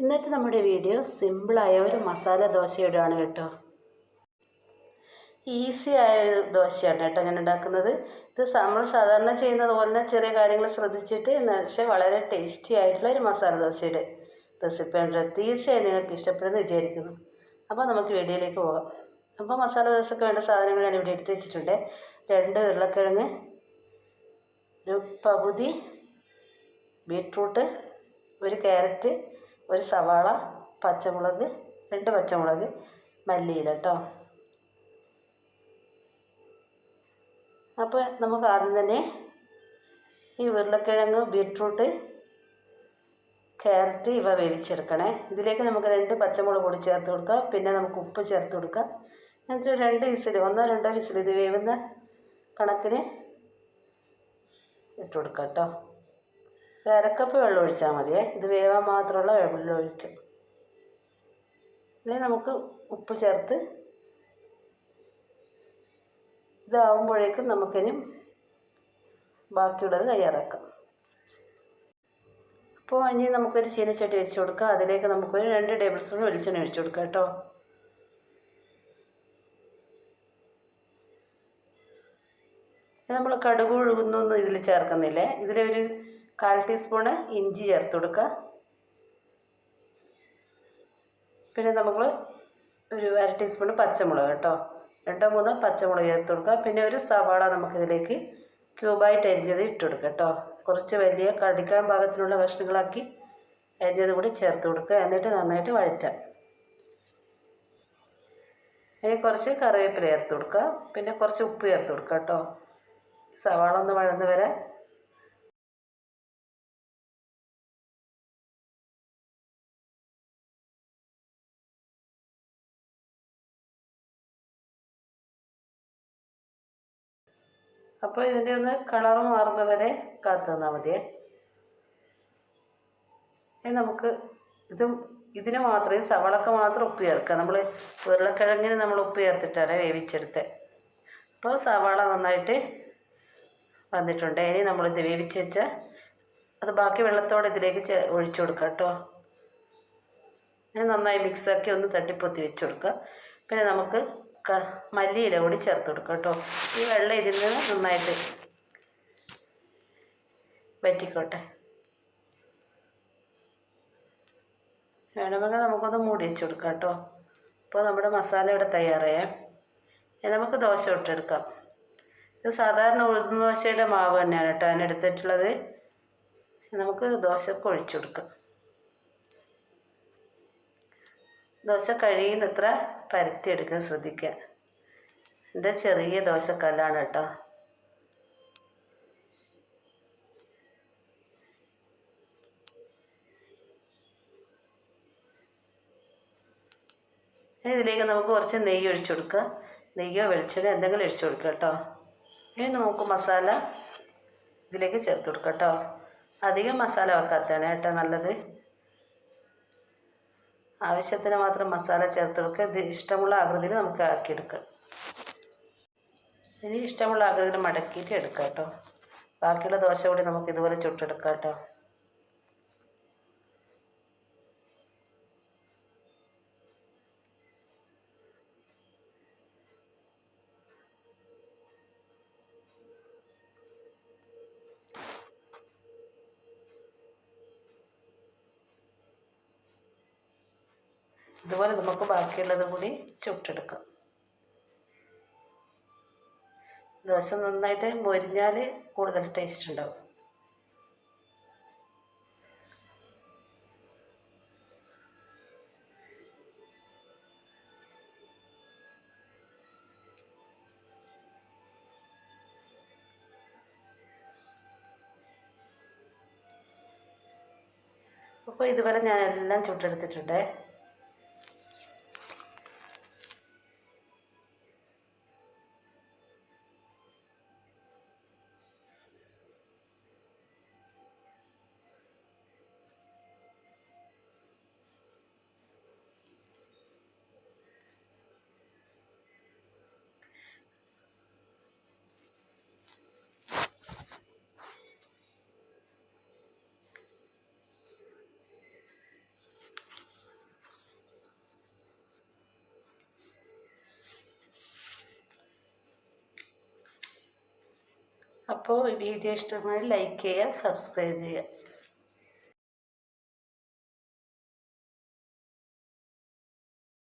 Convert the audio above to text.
ഇന്നത്തെ നമ്മുടെ വീഡിയോ സിമ്പിളായ ഒരു മസാല ദോശയുടെയാണ് കേട്ടോ. ഈസി ആയ ഒരു ദോശയാണ് കേട്ടോ ഞാൻ ഉണ്ടാക്കുന്നത്. ഇത് നമ്മൾ സാധാരണ ചെയ്യുന്നത് പോലെ ചെറിയ കാര്യങ്ങൾ ശ്രദ്ധിച്ചിട്ട് പക്ഷേ വളരെ ടേസ്റ്റി ആയിട്ടുള്ള ഒരു മസാല ദോശയുടെ റെസിപ്പിയാണ് തീർച്ചയായും നിങ്ങൾക്ക് ഇഷ്ടപ്പെടുമെന്ന് വിചാരിക്കുന്നു. അപ്പോൾ നമുക്ക് വീഡിയോയിലേക്ക് പോകാം. അപ്പോൾ മസാല ദോശയ്ക്ക് വേണ്ട സാധനങ്ങൾ ഞാൻ ഇവിടെ എടുത്ത് വെച്ചിട്ടുണ്ട്. രണ്ട് ഉരുളക്കിഴങ്ങ് ഒരു പകുതി ബീട്രൂട്ട് ഒരു ക്യാരറ്റ് ഒരു സവാള പച്ചമുളക് രണ്ട് പച്ചമുളക് മല്ലിയില കേട്ടോ അപ്പോൾ നമുക്ക് ആദ്യം തന്നെ ഈ ഉരുളക്കിഴങ്ങ് ബീട്രൂട്ട് ക്യാരറ്റ് ഇവ വേവിച്ചെടുക്കണേ. ഇതിലേക്ക് നമുക്ക് രണ്ട് പച്ചമുളക് കൂടി ചേർത്ത് കൊടുക്കാം. പിന്നെ നമുക്ക് ഉപ്പ് ചേർത്ത് കൊടുക്കാം. എന്നിട്ട് രണ്ട് വിസിൽ ഒന്നോ രണ്ടോ വിസിൽ ഇത് വേവുന്ന കണക്കിന് ഇട്ട് കൊടുക്കാം കേട്ടോ ഒരു അരക്കപ്പ് വെള്ളം ഒഴിച്ചാൽ മതിയേ ഇത് വേവാൻ മാത്രമുള്ള വെള്ളം ഒഴിക്കും. ഇനി നമുക്ക് ഉപ്പ് ചേർത്ത് ഇതാവുമ്പോഴേക്കും നമുക്കിനി ബാക്കിയുള്ളത് തയ്യാറാക്കാം. അപ്പോൾ ഇനി നമുക്കൊരു ചീനച്ചട്ടി വെച്ച് കൊടുക്കാം. അതിലേക്ക് നമുക്കൊരു രണ്ട് ടേബിൾ സ്പൂൺ വെളിച്ചെണ്ണ ഒഴിച്ചു കൊടുക്കാം കേട്ടോ. നമ്മൾ കടുക് ഉഴുകുന്നൊന്നും ഇതിൽ ചേർക്കുന്നില്ലേ? ഇതിലൊരു കാൽ ടീസ്പൂണ് ഇഞ്ചി ചേർത്ത് കൊടുക്കുക. പിന്നെ നമ്മൾ ഒരു അര ടീസ്പൂൺ പച്ചമുളക് കേട്ടോ. രണ്ടോ മൂന്നോ പച്ചമുളക് ചേർത്ത് കൊടുക്കുക. പിന്നെ ഒരു സവാള നമുക്കിതിലേക്ക് ക്യൂബായിട്ട് അരിഞ്ഞത് ഇട്ട് കൊടുക്കുക കേട്ടോ. കുറച്ച് വലിയ കടിക്കാൻ പാകത്തിനുള്ള കഷ്ണങ്ങളാക്കി അരിഞ്ഞത് കൂടി ചേർത്ത് കൊടുക്കുക. എന്നിട്ട് നന്നായിട്ട് വഴറ്റാം. ഇനി കുറച്ച് കറിവേപ്പില ചേർത്ത് കൊടുക്കുക. പിന്നെ കുറച്ച് ഉപ്പ് ചേർത്ത് കൊടുക്കുക കേട്ടോ. സവാള ഒന്ന് വഴന്ന് വരെ അപ്പോൾ ഇതിന്റെ ഒന്ന് കളർ മാറുന്ന വരെ കാത്തു ഇനി നമുക്ക് ഇത് ഇതിന് മാത്രമേ സവളക്ക മാത്രം ഉപ്പ് ചേർക്കുക. നമ്മൾ ഉരുളക്കിഴങ്ങിന് നമ്മൾ ഉപ്പ് ചേർത്തിട്ടാണ് വേവിച്ചെടുത്തത് അപ്പോൾ സവാള നന്നായിട്ട് വന്നിട്ടുണ്ട്. ഇനി നമ്മളിത് വേവിച്ച് വെച്ച അത് ബാക്കി വെള്ളത്തോടെ ഇതിലേക്ക് ചേ ഒഴിച്ചു കൊടുക്കുക കേട്ടോ. നന്നായി മിക്സാക്കി ഒന്ന് തട്ടിപ്പൊത്തി വെച്ച് കൊടുക്കുക. പിന്നെ നമുക്ക് മല്ലിയില കൂടി ചേർത്ത് കൊടുക്കുക കേട്ടോ. ഈ വെള്ളം ഇതിൽ നിന്ന് നന്നായിട്ട് വറ്റിക്കോട്ടെ. വേണമെങ്കിൽ നമുക്കൊന്ന് മൂടി വെച്ച് കൊടുക്കാം കേട്ടോ. അപ്പോൾ നമ്മുടെ മസാല ഇവിടെ തയ്യാറായേ നമുക്ക് ദോശ ഇട്ടെടുക്കാം. ഇത് സാധാരണ ഉഴുന്ന ദോശയുടെ മാവ് തന്നെയാണ് കേട്ടോ ഞാൻ എടുത്തിട്ടുള്ളത്. നമുക്ക് ദോശക്ക് ഒഴിച്ചു കൊടുക്കാം. ദോശ കഴിയുന്നത്ര പരത്തിയെടുക്കാൻ ശ്രദ്ധിക്കുക എന്റെ ചെറിയ ദോശക്കല്ലാണ് കേട്ടോ. ഇതിലേക്ക് നമുക്ക് കുറച്ച് നെയ്യ് ഒഴിച്ചു കൊടുക്കുക നെയ്യോ വെളിച്ചെണ്ണ എന്തെങ്കിലും ഒഴിച്ചു കൊടുക്കുക കേട്ടോ. ഇനി നമുക്ക് മസാല ഇതിലേക്ക് ചേർത്ത് കൊടുക്കാം കേട്ടോ. അധികം മസാല വെക്കാത്തതാണ് കേട്ടോ നല്ലത്. ആവശ്യത്തിന് മാത്രം മസാല ചേർത്ത് കൊടുക്കുക ഇത് ഇഷ്ടമുള്ള ആകൃതിയിൽ നമുക്ക് ആക്കിയെടുക്കാം. ഇനി ഇഷ്ടമുള്ള ആകൃതിയിൽ മടക്കിയിട്ട് എടുക്കാം കേട്ടോ. ബാക്കിയുള്ള ദോശ കൂടി നമുക്ക് ഇതുപോലെ ചുട്ടെടുക്കാം കേട്ടോ. ഇതുപോലെ നമുക്ക് ബാക്കിയുള്ളത് കൂടി ചുട്ടെടുക്കാം. ദോശ നന്നായിട്ട് മൊരിഞ്ഞാൽ കൂടുതൽ ടേസ്റ്റ് ഉണ്ടാവും. അപ്പോൾ ഇതുവരെ ഞാൻ എല്ലാം ചുട്ടെടുത്തിട്ടുണ്ട്. അപ്പോൾ വീഡിയോ ഇഷ്ടമായി ലൈക്ക് ചെയ്യുക സബ്സ്ക്രൈബ് ചെയ്യുക.